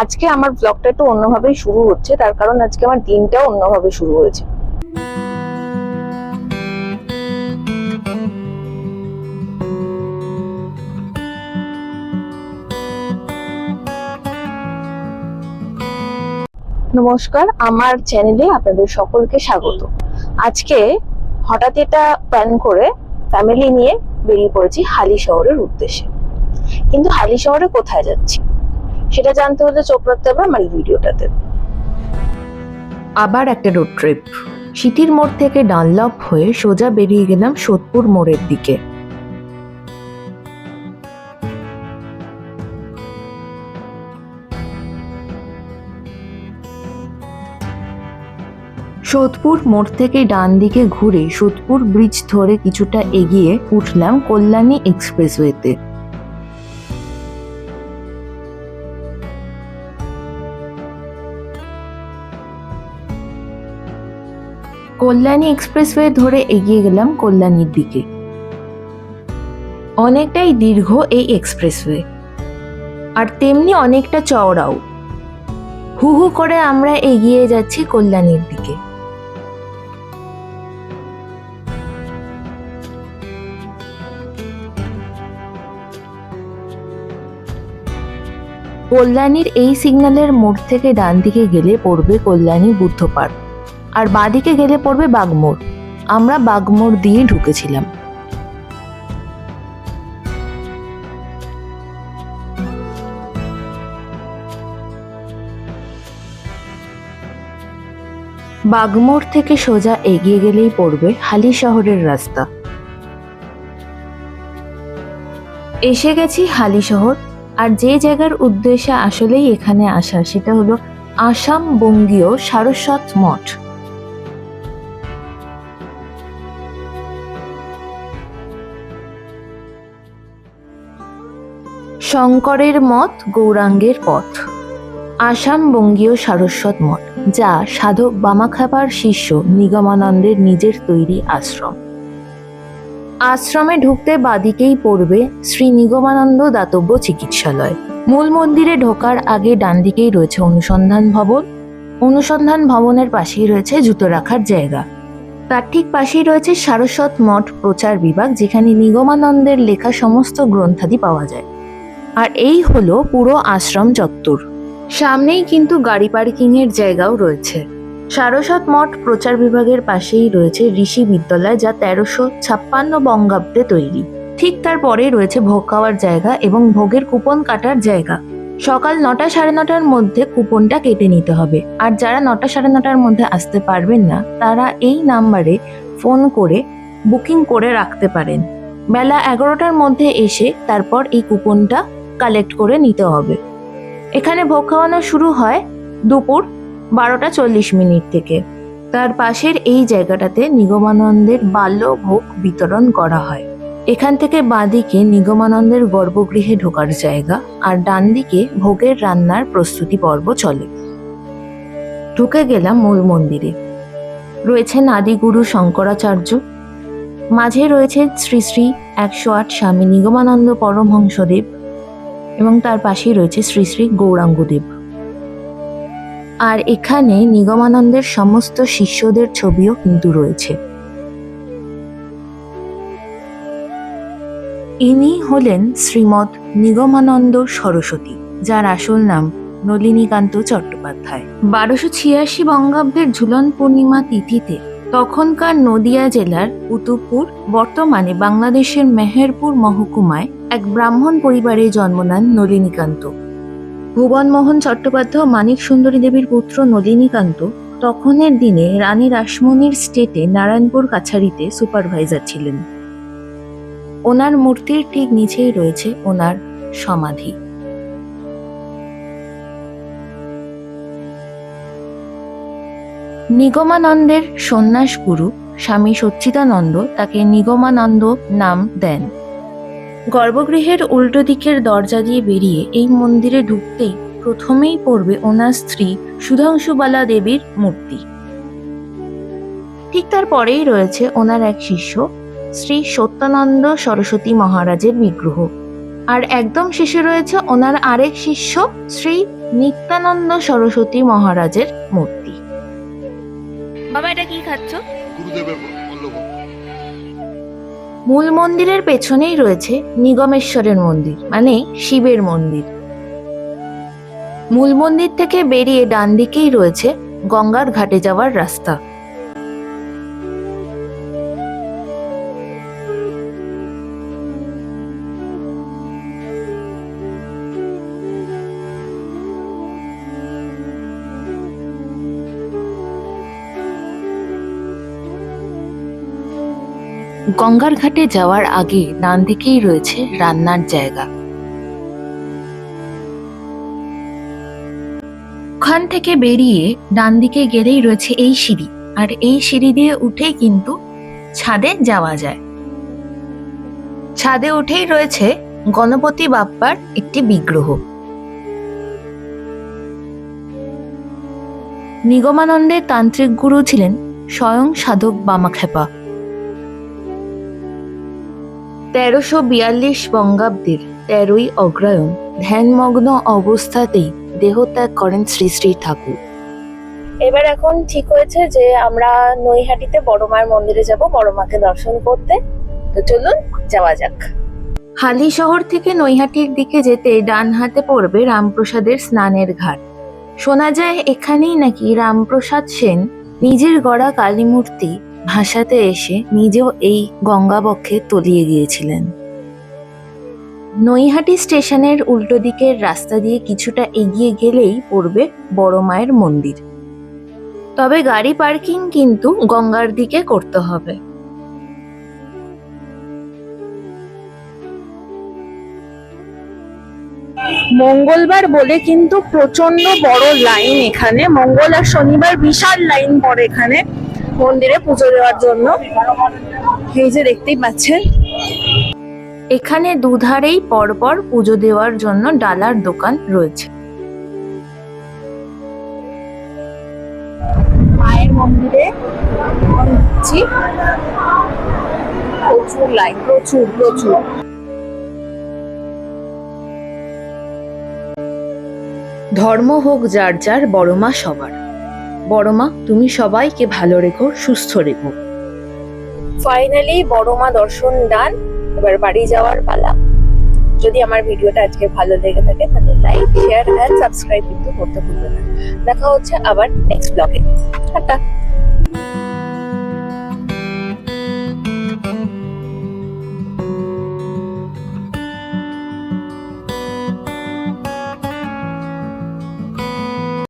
আজকে আমার ব্লগটা একটু অন্যভাবেই শুরু হচ্ছে, তার কারণ আজকে আমার দিনটাও অন্যভাবে শুরু হয়েছে। নমস্কার, আমার চ্যানেলে আপনাদের সকলকে স্বাগত। আজকে হঠাৎ এটা প্ল্যান করে ফ্যামিলি নিয়ে বেরিয়ে পড়েছি হালি শহরের উদ্দেশ্যে। কিন্তু হালি শহরে কোথায় যাচ্ছি? সেটা জানতে হলে চোখ রাখতে হবে আমার ভিডিওটাতে। আবার একটা রোড ট্রিপ সিটির মোড় থেকে ডানলপ হয়ে সোজা বেরিয়ে গেলাম সোদপুর মোড়ের দিকে। সোদপুর মোড় থেকে ডান দিকে ঘুরে সোদপুর ব্রিজ ধরে কিছুটা এগিয়ে উঠলাম কল্যাণী এক্সপ্রেসওয়েতে কল্যাণী এক্সপ্রেসওয়ে ধরে এগিয়ে গেলাম কল্যাণীর দিকে। অনেকটাই দীর্ঘ এই এক্সপ্রেসওয়ে। আর তেমনি অনেকটা চওড়াও। হু হু করে আমরা এগিয়ে যাচ্ছি কল্যাণীর দিকে। কল্যাণীর এই সিগন্যালের মোড় থেকে ডান দিকে গেলে পড়বে কল্যাণী বুদ্ধ পার্ক। আর বাঁদিকে গেলে পড়বে বাগমোড় আমরা বাগমোড় দিয়ে ঢুকেছিলাম। বাগমোড় থেকে সোজা এগিয়ে গেলেই পড়বে হালি শহরের রাস্তা। এসে গেছি হালি শহর, আর যে জায়গার উদ্দেশ্যে আসলেই এখানে আসা, সেটা হলো আসাম বঙ্গীয় সারস্বত মঠ। শঙ্করের মত গৌরাঙ্গের পথ। আসাম বঙ্গীয় সারস্বত মঠ, যা সাধক বামাখাপার শিষ্য নিগমানন্দের নিজের তৈরি আশ্রম। আশ্রমে ঢুকতে বাদিকেই পড়বে শ্রী নিগমানন্দ দাতব্য চিকিৎসালয়। মূল মন্দিরে ঢোকার আগে ডান দিকেই রয়েছে অনুসন্ধান ভবন। অনুসন্ধান ভবনের পাশেই রয়েছে জুতো রাখার জায়গা। তার ঠিক পাশেই রয়েছে সারস্বত মঠ প্রচার বিভাগ, যেখানে নিগমানন্দের লেখা সমস্ত গ্রন্থাদি পাওয়া যায়। আর এই হলো পুরো আশ্রম চত্বর। সামনেই কিন্তু গাড়ি পার্কিং এর জায়গাও রয়েছে। সারস্বত মঠ প্রচার বিভাগের পাশেই রয়েছে ঋষি বিদ্যালয় যা তেরোশো ছাপ্পান্ন বঙ্গাব্দে তৈরি। ঠিক তারপরেই রয়েছে ভোগ খাওয়ার জায়গা এবং ভোগের কুপন কাটার জায়গা। সকাল নটা সাড়ে নটার মধ্যে কুপনটা কেটে নিতে হবে। আর যারা নটা সাড়ে নটার মধ্যে আসতে পারবেন না, তারা এই নাম্বারে ফোন করে বুকিং করে রাখতে পারেন। বেলা এগারোটার মধ্যে এসে তারপর এই কুপনটা কালেক্ট করে নিতে হবে। এখানে ভোগ খাওয়ানো শুরু হয় দুপুর বারোটা চল্লিশ মিনিট থেকে। তার পাশের এই জায়গাটাতে নিগমানন্দের বাল্য ভোগ বিতরণ করা হয়। এখান থেকে বাঁদিকে নিগমানন্দের গর্ভগৃহে ঢোকার জায়গা আর ডান দিকে ভোগের রান্নার প্রস্তুতি পর্ব চলে। ঢুকে গেলাম মূল মন্দিরে। রয়েছেন আদিগুরু শঙ্করাচার্য। মাঝে রয়েছে শ্রী শ্রী একশো আট স্বামী নিগমানন্দ পরমহংসদেব। এবং তার পাশেই রয়েছে শ্রী শ্রী গৌরাঙ্গদেব। আর এখানে নিগমানন্দের সমস্ত শিষ্যদের ছবিও কিন্তু রয়েছে। ইনি হলেন শ্রীমৎ নিগমানন্দ সরস্বতী, যার আসল নাম নলিনীকান্ত চট্টোপাধ্যায়। বারোশো ছিয়াশি বঙ্গাব্দের ঝুলন পূর্ণিমা তিথিতে তখনকার নদিয়া জেলার কুতুবপুর বর্তমানে বাংলাদেশের মেহেরপুর মহকুমায় এক ব্রাহ্মণ পরিবারে জন্ম নেন নলিনীকান্ত। ভুবনমোহন চট্টোপাধ্যায় মানিক সুন্দরী দেবীর পুত্র নলিনীকান্ত তখনের দিনে রানী রাসমণির স্টেটে নারায়ণপুর কাছারিতে সুপারভাইজার ছিলেন। ওনার মূর্তির ঠিক নিচেই রয়েছে ওনার সমাধি। নিগমানন্দের সন্ন্যাস গুরু স্বামী সচ্চিদানন্দ তাকে নিগমানন্দ নাম দেন। গর্ভগৃহের উল্টো দিকের দরজা দিয়ে বেরিয়ে এই মন্দিরে ঢুকতেই প্রথমেই পড়বে ওনার স্ত্রী সুধাংশুবালা দেবীর মূর্তি। ঠিক তারপরেই রয়েছে ওনার এক শিষ্য শ্রী সত্যানন্দ সরস্বতী মহারাজের বিগ্রহ আর একদম শেষে রয়েছে ওনার আরেক শিষ্য শ্রী নিত্যানন্দ সরস্বতী মহারাজের মূর্তি। বাবা এটা কি খাচ্ছ? গুরুদেবের মূল মন্দিরের পেছনেই রয়েছে নিগমেশ্বরের মন্দির মানে শিবের মন্দির। মূল মন্দির থেকে বেরিয়ে ডান দিকেই রয়েছে গঙ্গার ঘাটে যাওয়ার রাস্তা। গঙ্গার ঘাটে যাওয়ার আগে ডান দিকেই রয়েছে রান্নার জায়গা। ওখান থেকে বেরিয়ে ডান দিকে গেলেই রয়েছে এই সিঁড়ি, আর এই সিঁড়ি দিয়ে উঠেই কিন্তু ছাদে যাওয়া যায়। ছাদে উঠেই রয়েছে গণপতি বাপ্পার একটি বিগ্রহ। নিগমানন্দের তান্ত্রিক গুরু ছিলেন স্বয়ং সাধক বামাখ্যাপা। তেরোশো বিয়াল্লিশ বঙ্গাব্দের তেরোই অগ্রায়ণ ধ্যানমগ্ন অবস্থাতেই দেহত্যাগ করেন শ্রী শ্রী ঠাকুর। এবার এখন ঠিক হয়েছে যে আমরা নৈহাটিতে বড় মায়ের মন্দিরে যাব বড় মাকে দর্শন করতে। তো চলুন যাওয়া যাক। হালি শহর থেকে নৈহাটির দিকে যেতে ডান হাতে পড়বে রামপ্রসাদের স্নানের ঘাট। শোনা যায় এখানেই নাকি রামপ্রসাদ সেন নিজের গড়া কালী মূর্তি ভাসাতে এসে নিজেও এই গঙ্গাবক্ষে তলিয়ে গিয়েছিলেন। নৈহাটি স্টেশনের উল্টো দিকের রাস্তা দিয়ে কিছুটা এগিয়ে গেলেই পড়বে বড় মায়ের মন্দির। তবে গাড়ি পার্কিং কিন্তু গঙ্গার দিকে করতে হবে। মঙ্গলবার বলে কিন্তু প্রচণ্ড বড় লাইন এখানে। মঙ্গল আর শনিবার বিশাল লাইন পড়ে এখানে। মন্দিরে পুজো দেওয়ার জন্য। এই যে দেখতেই পাচ্ছেন। এখানে দুধারেই পরপর পুজো দেওয়ার জন্য ডালার দোকান রয়েছে। মায়ের মন্দিরে প্রচুর লাইন প্রচুর প্রচুর। ধর্ম হোক যার যার বড়মা সবার। বড়মা তুমি সবাইকে ভালো রেখো, সুস্থ রেখো। ফাইনালি বড়মা দর্শন দান, এবার বাড়ি যাওয়ার পালা। যদি আমার ভিডিওটা আজকে ভালো লেগে থাকে, তাহলে লাইক শেয়ার অ্যান্ড সাবস্ক্রাইব কিন্তু করতে ভুলবে না। দেখা হচ্ছে আবার নেক্সট ব্লগে টাটা।